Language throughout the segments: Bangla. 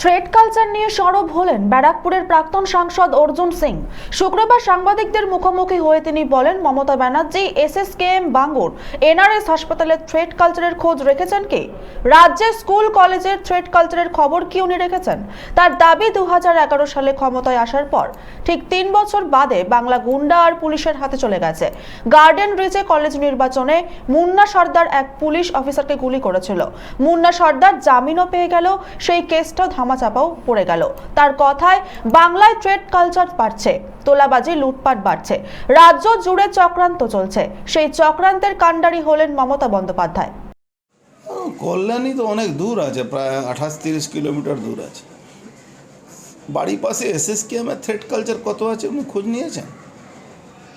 থ্রেড কালচার নিয়ে সরব হলেন ব্যারাকপুরের প্রাক্তন সাংসদ অর্জুন সিং। শুক্রবার সাংবাদিকদের মুখোমুখি হয়ে তিনি বলেন, মমতা ব্যানার্জি, এসএসকেএম, বাঙ্গুর, এনআরএস হাসপাতালের থ্রেড কালচারের খোঁজ রেখেছেন কি? রাজ্যের স্কুল, কলেজের থ্রেড কালচারের খবর কি উনি রেখেছেন? তার দাবি দু সালে ক্ষমতায় আসার পর। ঠিক তিন বছর বাদে বাংলা গুন্ডা আর পুলিশের হাতে চলে গেছে। গার্ডেন রিচে কলেজ নির্বাচনে মুন্না সর্দার এক পুলিশ অফিসারকে গুলি করেছিল। মুন্না সর্দার জামিনও পেয়ে গেল, সেই কেসটাও ধামাচাপাও পড়ে গেল। তার কথায়, বাংলায় ট্রেড কালচার বাড়ছে, তোলাবাজি, লুটপাট বাড়ছে। রাজ্য জুড়ে চক্রান্ত চলছে। সেই চক্রান্তের কাণ্ডারি হলেন মমতা বন্দ্যোপাধ্যায়। কল্যাণী তো অনেক দূর আছে, প্রায় আঠাশ তিরিশ কিলোমিটার দূর আছে। বাড়ির পাশে এসএসকেএমের থ্রেড কালচার কত আছে উনি খোঁজ নিয়েছেন?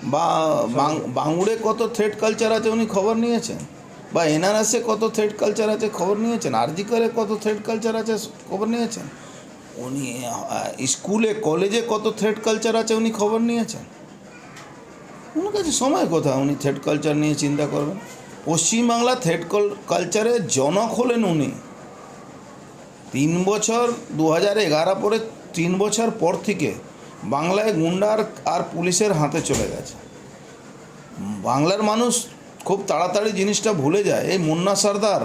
বাং- কত থ্রেড কালচার আছে উনি খবর নিয়েছেন? বা এনআরএসে কত থ্রেড কালচার আছে খবর নিয়েছেন? আরজিকারে কত থ্রেড কালচার আছে খবর নিয়েছেন? উনি স্কুলে, কলেজে কত থ্রেড কালচার আছে উনি খবর নিয়েছেন? ওনার কাছে সময় কোথায় উনি থ্রেড কালচার নিয়ে চিন্তা করবেন? পশ্চিমবাংলা থ্রেড কালচারের জনক হলেন উনি। তিন বছর দু হাজার এগারো পরে তিন বছর পর থেকে বাংলায় গুন্ডার আর পুলিশের হাতে চলে গেছে। বাংলার মানুষ খুব তাড়াতাড়ি জিনিসটা ভুলে যায়। এই মুন্না সর্দার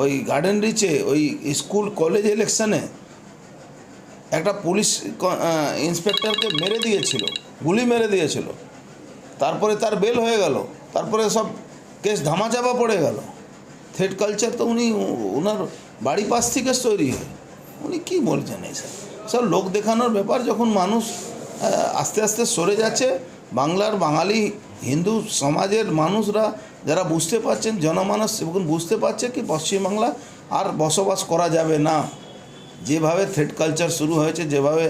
ওই গার্ডেন রিচে ওই স্কুল কলেজ ইলেকশনে একটা পুলিশ ইন্সপেক্টরকে মেরে দিয়েছিল, গুলি মেরে দিয়েছিল। তারপরে তার বেল হয়ে গেল, তারপরে সব কেস ধামাচাপা পড়ে গেল। থ্রেড কালচার তো উনি ওনার বাড়ি পাশ থেকে তৈরি হয়। উনি কী বলছেন এইসব সব? লোক দেখানোর ব্যাপার, যখন মানুষ আস্তে আস্তে সরে যাচ্ছে, বাংলার বাঙালি হিন্দু সমাজের মানুষরা যারা বুঝতে পারছেন জনমানস এবং বুঝতে পারছে কি পশ্চিমবাংলা আর বসবাস করা যাবে না। যেভাবে থ্রেড কালচার শুরু হয়েছে, যেভাবে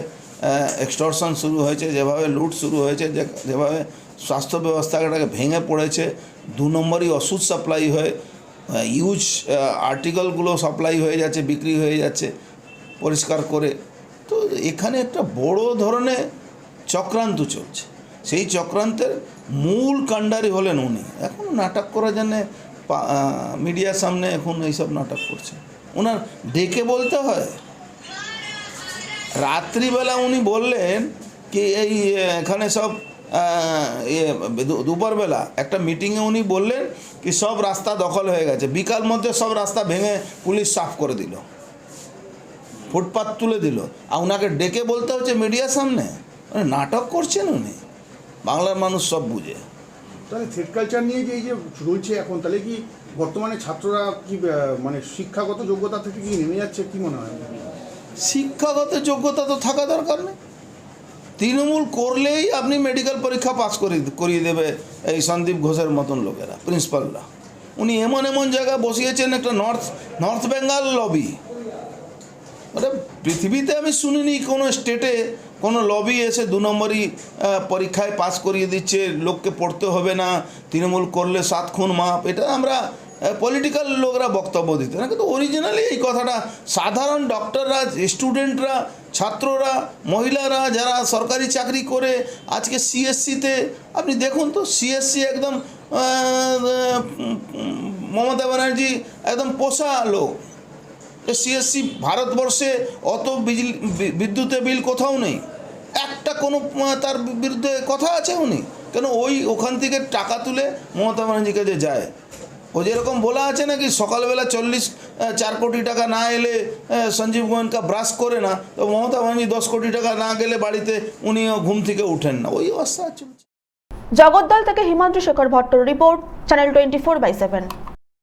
এক্সটর্শন শুরু হয়েছে, যেভাবে লুট শুরু হয়েছে যেভাবে স্বাস্থ্য ব্যবস্থাটাকে ভেঙে পড়েছে, দু নম্বরই ওষুধ সাপ্লাই হয়ে ইউজ আর্টিকেলগুলো সাপ্লাই হয়ে যাচ্ছে, বিক্রি হয়ে যাচ্ছে পরিষ্কার করে। তো এখানে একটা বড় ধরনের চক্রান্ত চলছে। সেই চক্রান্তের মূল কাণ্ডারি হলেন উনি। এখন নাটক করার জন্যে মিডিয়ার সামনে এখন এইসব নাটক করছে। ওনার ডেকে বলতে হয়, রাত্রিবেলা উনি বললেন কি এই এখানে সব দুপুরবেলা একটা মিটিংয়ে উনি বললেন কি সব রাস্তা দখল হয়ে গেছে, বিকাল মধ্যে সব রাস্তা ভেঙে পুলিশ সাফ করে দিল। ফুটপাত তুলে দিল। আর ওনাকে ডেকে বলতে হচ্ছে মিডিয়ার সামনে? মানে নাটক করছেন উনি? বাংলার মানুষ সব বুঝে। তাহলে থ্রেড কালচার নিয়ে যে এই যে রয়েছে এখন তাহলে কি বর্তমানে ছাত্ররা কি মানে শিক্ষাগত যোগ্যতা থেকে কি নেমে যাচ্ছে কি মনে হয়? শিক্ষাগত যোগ্যতা তো থাকা দরকার নেই। তৃণমূল করলেই আপনি মেডিকেল পরীক্ষা পাস করে করিয়ে দেবে এই সন্দীপ ঘোষের মতন লোকেরা প্রিন্সিপালরা উনি এমন এমন জায়গায় বসিয়েছেন একটা নর্থ নর্থ বেঙ্গল লবি ওটা পৃথিবীতে আমি শুনিনি, কোনো স্টেটে কোনো লবি এসে দু নম্বরই পরীক্ষায় পাস করিয়ে দিচ্ছে, লোককে পড়তে হবে না, তৃণমূল করলে সাত খুন মাপ, এটা আমরা পলিটিক্যাল লোকরা বক্তব্য দিতে না, কিন্তু অরিজিনালি এই কথাটা, সাধারণ ডক্টররা স্টুডেন্টরা ছাত্ররা, মহিলারা যারা সরকারি চাকরি করে, আজকে সিএসসিতে আপনি দেখুন তো সিএসসি একদম মমতা ব্যানার্জি একদম পোষা লোক। সিএসসি ভারতবর্ষে অত বিদ্যুতের বিল কোথাও নেই। একটা কোনো তার বিরুদ্ধে কথা আছে উনি? কেন ওই ওখান থেকে টাকা তুলে মমতা ব্যানার্জির কাছে যায়? ও যেরকম বলা আছে নাকি, সকালবেলা চল্লিশ চার কোটি টাকা না এলে সঞ্জীব গোয়েঙ্কা ব্রাশ করে না, তো মমতা ব্যানার্জি দশ কোটি টাকা না গেলে বাড়িতে উনিও ঘুম থেকে উঠেন না। ওই অবস্থা চলছে। জগদ্দল থেকে Himadri Shekhar Bhattar report, channel twenty four by seven.